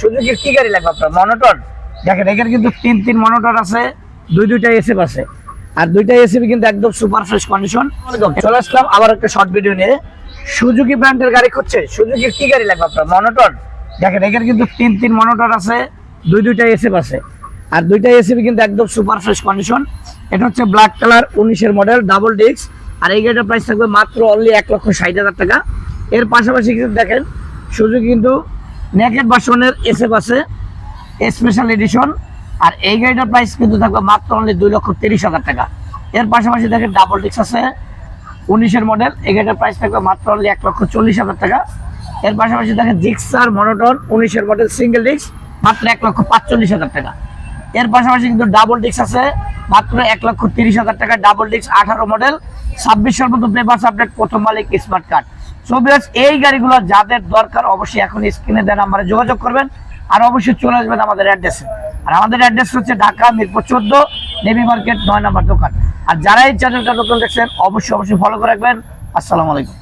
সুজুকির কি গাড়ি লাগবে আপনার? মনোটন? দেখেন এখানে কিন্তু তিন তিন মনোটন আছে দুই দুইটা এসএফ আছে। আর দুইটা এসএফ কিন্তু একদম সুপার ফ্রেশ কন্ডিশন চলে আসলাম আবার একটা শর্ট ভিডিও নিয়ে। সুজুকি ব্র্যান্ডের গাড়ি খুঁজছে। সুজুকির কি গাড়ি লাগবে আপনার? মনোটন? দেখেন এখানে কিন্তু তিন তিন মনোটন আছে দুই দুইটা এসএফ আছে। আর দুইটা এসএফ কিন্তু একদম সুপার ফ্রেশ কন্ডিশন এটা হচ্ছে ব্ল্যাক কালার উনিশের মডেল ডাবল ডিস্ক আর এই গাড়িটার প্রাইস থাকবে মাত্র অনলি এক লক্ষ ষাট হাজার টাকা। এর পাশাপাশি কিন্তু দেখেন সুযোগ কিন্তু নেকেট ভার্সনের এসএফ আছে স্পেশাল এডিশন আর এই গাড়িটার প্রাইস কিন্তু থাকবে মাত্র অনলি দুই লক্ষ তিরিশ হাজার টাকা। এর পাশাপাশি দেখেন ডাবল ডিক্স আছে, উনিশের মডেল এই গাড়িটার প্রাইস থাকবে মাত্র অনলি এক লক্ষ চল্লিশ হাজার টাকা। এর পাশাপাশি দেখেন জিক্সার মনোটন উনিশের মডেল সিঙ্গেল ডিক্স মাত্র এক লক্ষ পাঁচচল্লিশ হাজার টাকা। এর পাশাপাশি কিন্তু ডাবল ডিক্স আছে, মাত্র এক লক্ষ তিরিশ হাজার টাকা ডাবল ডিক্স আঠারো মডেল ছাব্বিশের মতো পেপার আপডেট প্রথম মালিক স্মার্ট কার্ড সো এই গাড়িগুলো যাদের দরকার, অবশ্যই এখন স্ক্রিনে দেন আমরা যোগাযোগ করবেন আর অবশ্যই চলে আসবেন আমাদের অ্যাড্রেসে। আর আমাদের অ্যাড্রেস হচ্ছে ঢাকা মিরপুর চোদ্দ, নেভি মার্কেট, নয় নম্বর দোকান। আর যারা এই চ্যানেলটা নতুন দেখছেন, অবশ্যই অবশ্যই ফলো করে রাখবেন। আসসালামু আলাইকুম।